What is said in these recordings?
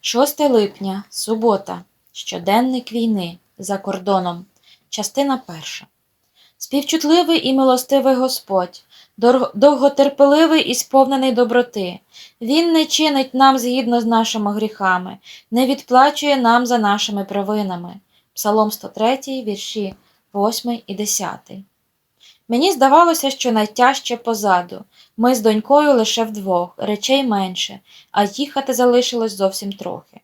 6 липня, субота. Щоденник війни за кордоном. Частина перша. Співчутливий і милостивий Господь, довготерпеливий і сповнений доброти. Він не чинить нам згідно з нашими гріхами, не відплачує нам за нашими провинами. Псалом 103, вірші 8 і 10. Мені здавалося, що найтяжче позаду. Ми з донькою лише вдвох, речей менше, а їхати залишилось зовсім трохи.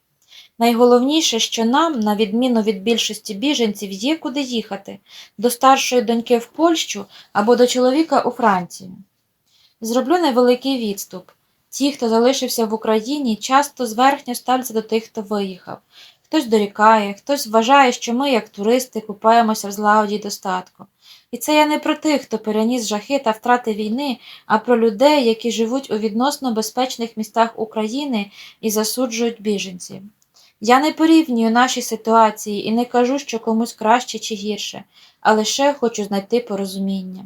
Найголовніше, що нам, на відміну від більшості біженців, є куди їхати до старшої доньки в Польщу або до чоловіка у Францію. Зроблю невеликий відступ. Ті, хто залишився в Україні, часто зверхньо ставляться до тих, хто виїхав. Хтось дорікає, хтось вважає, що ми, як туристи, купаємося в злагоді достатку. І це я не про тих, хто переніс жахи та втрати війни, а про людей, які живуть у відносно безпечних містах України і засуджують біженців. Я не порівнюю наші ситуації і не кажу, що комусь краще чи гірше, а лише хочу знайти порозуміння.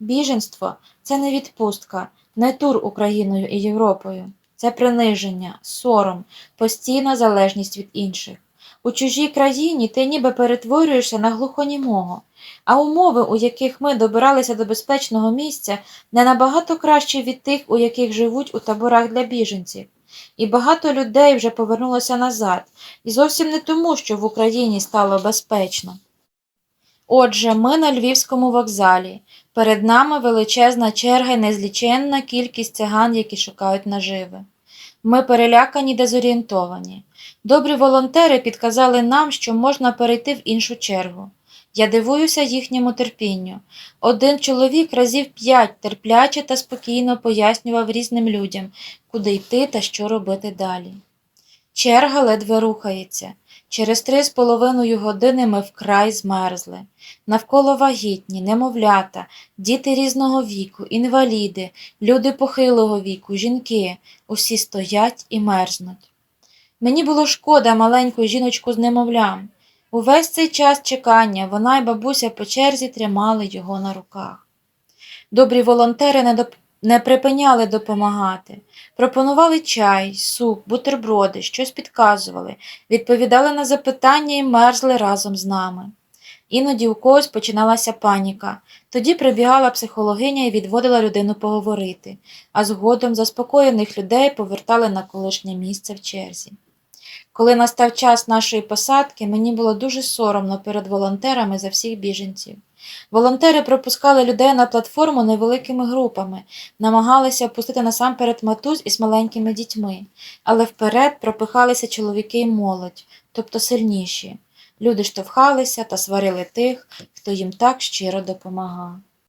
Біженство це не відпустка, не тур Україною і Європою. Це приниження, сором, постійна залежність від інших. У чужій країні ти ніби перетворюєшся на глухонімого, а умови, у яких ми добиралися до безпечного місця, не набагато кращі від тих, у яких живуть у таборах для біженців. І багато людей вже повернулося назад, і зовсім не тому, що в Україні стало безпечно. Отже, ми на Львівському вокзалі. Перед нами величезна черга і незліченна кількість циган, які шукають наживи. Ми перелякані дезорієнтовані. Добрі волонтери підказали нам, що можна перейти в іншу чергу. Я дивуюся їхньому терпінню. Один чоловік разів п'ять терпляче та спокійно пояснював різним людям, куди йти та що робити далі. Черга ледве рухається. Через три з половиною години ми вкрай змерзли. Навколо вагітні, немовлята, діти різного віку, інваліди, люди похилого віку, жінки усі стоять і мерзнуть. Мені було шкода маленьку жіночку з немовлям. Увесь цей час чекання вона й бабуся по черзі тримали його на руках. Добрі волонтери не, доп... не припиняли допомагати. Пропонували чай, суп, бутерброди, щось підказували, відповідали на запитання і мерзли разом з нами. Іноді у когось починалася паніка. Тоді прибігала психологиня і відводила людину поговорити, а згодом заспокоєних людей повертали на колишнє місце в черзі. Коли настав час нашої посадки, мені було дуже соромно перед волонтерами за всіх біженців. Волонтери пропускали людей на платформу невеликими групами, намагалися впустити насамперед матусь із маленькими дітьми, але вперед пропихалися чоловіки й молодь, тобто сильніші. Люди штовхалися та сварили тих, хто їм так щиро допомагав.